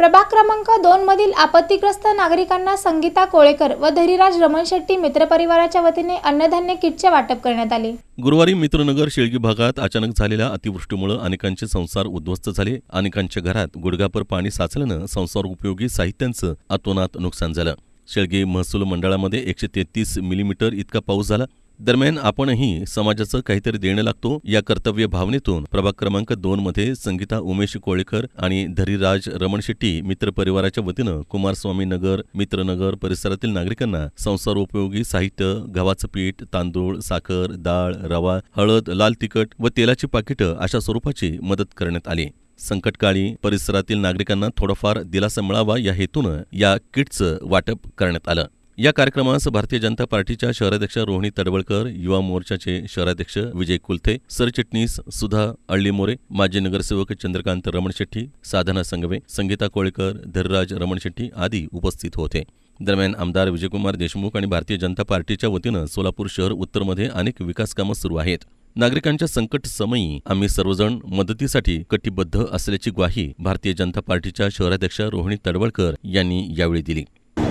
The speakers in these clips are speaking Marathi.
प्रभाग क्रमांक दोन मधील आपत्तीग्रस्त नागरिकांना संगीता कोळेकर व धरीराज रमण शेट्टी मित्रपरिवाराच्या वतीने अन्नधान्य किटचे वाटप करण्यात आले. गुरुवारी मित्रनगर शेळगी भागात अचानक झालेल्या अतिवृष्टीमुळे अनेकांचे संसार उद्ध्वस्त झाले. अनेकांच्या घरात गुडघापर पाणी साचल्यानं संसार उपयोगी साहित्यांचं अतोनात नुकसान झालं. शेळगी महसूल मंडळामध्ये एकशे तेहतीस मिलीमीटर इतका पाऊस झाला. दरम्यान आपणही समाजाचं काहीतरी देणं लागतो या कर्तव्य भावनेतून. प्रभाग क्रमांक दोन मध्ये संगीता उमेश कोळेकर आणि धरीराज रमण शेट्टी मित्र परिवाराच्या वतीनं कुमारस्वामी नगर मित्रनगर परिसरातील नागरिकांना संसारोपयोगी साहित्य गव्हाचं पीठ तांदूळ साखर डाळ रवा हळद लाल तिखट व तेलाची पाकिटं अशा स्वरूपाची मदत करण्यात आली. संकटकाळी परिसरातील नागरिकांना थोडाफार दिलासा मिळावा या हेतूनं या किटचं वाटप करण्यात आलं. या कार्यक्रमास भारतीय जनता पार्टीच्या शहराध्यक्ष रोहिणी तडवळकर युवा मोर्चाचे शहराध्यक्ष विजय कुलथे सरचिटणीस सुधा अळ्ळीमोरे माजी नगरसेवक चंद्रकांत रमण शेट्टी साधना संगवे संगीता कोळेकर धरराज रमण शेट्टी आदी उपस्थित होते. दरम्यान आमदार विजयकुमार देशमुख आणि भारतीय जनता पार्टीच्या वतीनं सोलापूर शहर उत्तरमध्ये अनेक विकासकामं सुरू आहेत. नागरिकांच्या संकट समयी आम्ही सर्वजण मदतीसाठी कटिबद्ध असल्याची ग्वाही भारतीय जनता पार्टीच्या शहराध्यक्ष रोहिणी तडवळकर यांनी यावेळी दिली.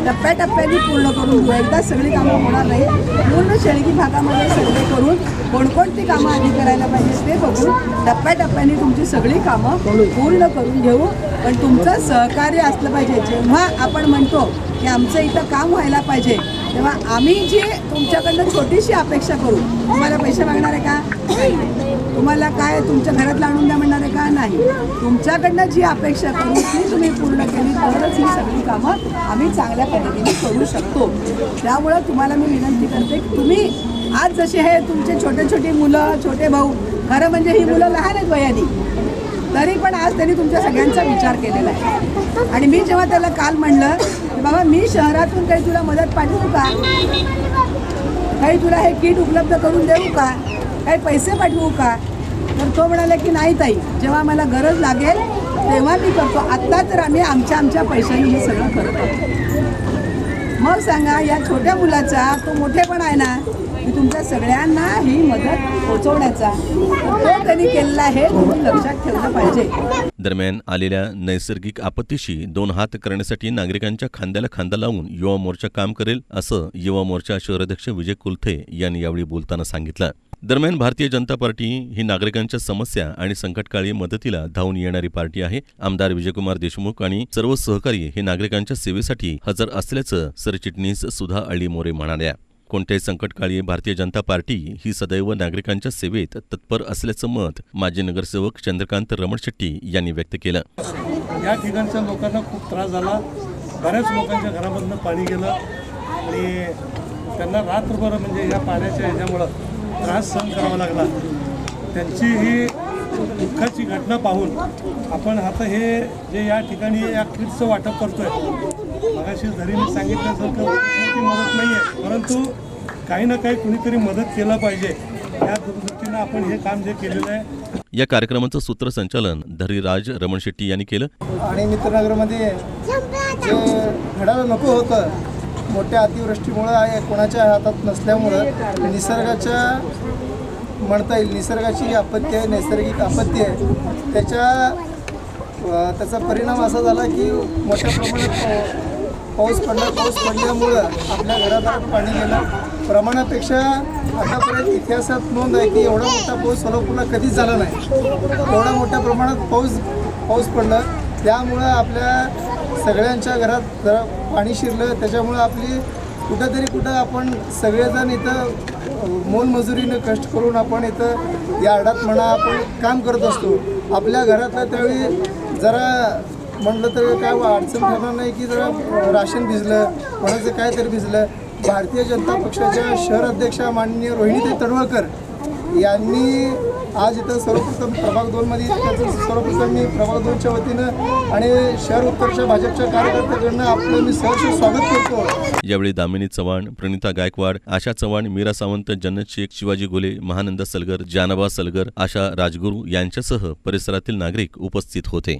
टप्प्याटप्प्याने पूर्ण करून घेऊ एकदा सगळी कामं होणार नाही. पूर्ण शेळगी भागामध्ये सर्वे करून कोणकोणती कामं आधी करायला पाहिजे ते बघून टप्प्याटप्प्याने तुमची सगळी कामं पूर्ण करून घेऊ. पण तुमचं सहकार्य असलं पाहिजे. जेव्हा आपण म्हणतो की आमचं इथं काम व्हायला पाहिजे तेव्हा आम्ही जी तुमच्याकडनं छोटीशी अपेक्षा करू तुम्हाला पैसे मागणार आहे का? तुम्हाला काय तुमच्या घरातला आणून द्या म्हणणार आहे का? नाही. तुमच्याकडनं जी अपेक्षा करू ती तुम्ही पूर्ण केली तरच ही सगळी कामं आम्ही चांगल्या पद्धतीने करू शकतो. त्यामुळं तुम्हाला मी विनंती करते की तुम्ही आज जसे हे तुमचे छोटे छोटे मुलं छोटे भाऊ खरं म्हणजे ही मुलं लहान आहेत वयाने. तरी पण आज त्यांनी तुमच्या सगळ्यांचा विचार केलेला आहे. आणि मी जेव्हा त्याला काल म्हणलं की बाबा मी शहरातून काही तुला मदत पाठवू का? काही तुला हे किट उपलब्ध करून देऊ का? काही पैसे पाठवू का? तर तो म्हणाला की नाही ताई जेव्हा मला गरज लागेल तेव्हा मी करतो. आत्ता तर आम्ही आमच्या आमच्या पैशाने हे सगळं करत आहोत. मग सांगा या छोट्या मुलाचा तो मोठेपण आहे ना की तुमच्या सगळ्यांना ही मदत पोहोचवण्याचा त्यांनी केलेला आहे लक्षात ठेवलं पाहिजे. दरम्यान आलेल्या नैसर्गिक आपत्तीशी दोन हात करण्यासाठी नागरिकांच्या खांद्याला खांदा लावून युवा मोर्चा काम करेल असं युवा मोर्चा शहराध्यक्ष विजय कुलथे यांनी यावेळी बोलताना सांगितलं. दरम्यान भारतीय जनता पार्टी ही नागरिकांच्या समस्या आणि संकटकाळी मदतीला धावून येणारी पार्टी आहे. आमदार विजयकुमार देशमुख आणि सर्व सहकारी हे नागरिकांच्या सेवेसाठी हजर असल्याचं सरचिटणीस सुधा अळी मोरे म्हणाल्या. कोणत्याही संकटकाळी भारतीय जनता पार्टी ही सदैव नागरिकांच्या सेवेत तत्पर असल्याचं मत माजी नगरसेवक चंद्रकांत रमण शेट्टी यांनी व्यक्त केलं. या ठिकाणच्या लोकांना खूप त्रास झाला. बऱ्याच लोकांच्या घरामधनं पाणी गेलं. आणि त्यांना रात्रभर म्हणजे या पाण्याच्या ह्याच्यामुळं त्रास सहन करावा लागला. त्यांची ही दुःखाची घटना पाहून आपण आता हे जे या ठिकाणी या किटचं वाटप करतोय मगाशी धरीने सांगितल्यासारखं मोठी मदत नाही आहे परंतु काही ना काही कुणीतरी मदत केलं पाहिजे. या दृष्टीनं आपण हे काम जे केलेलं आहे या कार्यक्रमाचं सूत्रसंचालन धरीराज रमण शेट्टी यांनी केलं. आणि मित्रनगरमध्ये जे घडायला नको होतं मोठ्या अतिवृष्टीमुळं आहे कोणाच्या हातात नसल्यामुळं निसर्गाच्या म्हणता येईल. निसर्गाची आपत्ती आहे नैसर्गिक आपत्ती आहे त्याच्या त्याचा परिणाम असा झाला की मोठ्या प्रमाणात पाऊ- पाऊस पडला. पाऊस पडल्यामुळं आपल्या घरात पाणी गेलं. प्रमाणापेक्षा आतापर्यंत इतिहासात नोंद आहे की एवढा मोठा पाऊस सोलापूरला कधीच झाला नाही. एवढा मोठ्या प्रमाणात पाऊस पाऊस पडला. त्यामुळं आपल्या सगळ्यांच्या घरात जरा पाणी शिरलं. त्याच्यामुळं आपली कुठंतरी कुठं आपण सगळेजण इथं मोलमजुरीनं कष्ट करून आपण इथं यार्डात म्हणा आपण काम करत असतो. आपल्या घरातला त्यावेळी जरा म्हणलं तर काय अडचण ठरणार नाही की जरा राशन भिजलं कोणाचं काय तरी भिजलं. भारतीय जनता पक्षाच्या शहर अध्यक्षा माननीय रोहिणीताई तडवळकर यांनी आज इथं सर्वप्रथम प्रभाग दोनमध्ये सर्वप्रथम मी प्रभाग दोनच्या वतीनं आणि शहर उत्तरच्या भाजपच्या कार्यकर्त्यांकडनं आपलं मी सहर्ष स्वागत करतो. यावेळी दामिनी चव्हाण प्रणिता गायकवाड आशा चव्हाण मीरा सावंत जन्नत शेख शिवाजी गोले महानंद सलगर जानबा सलगर आशा राजगुरू यांच्यासह परिसरातील नागरिक उपस्थित होते.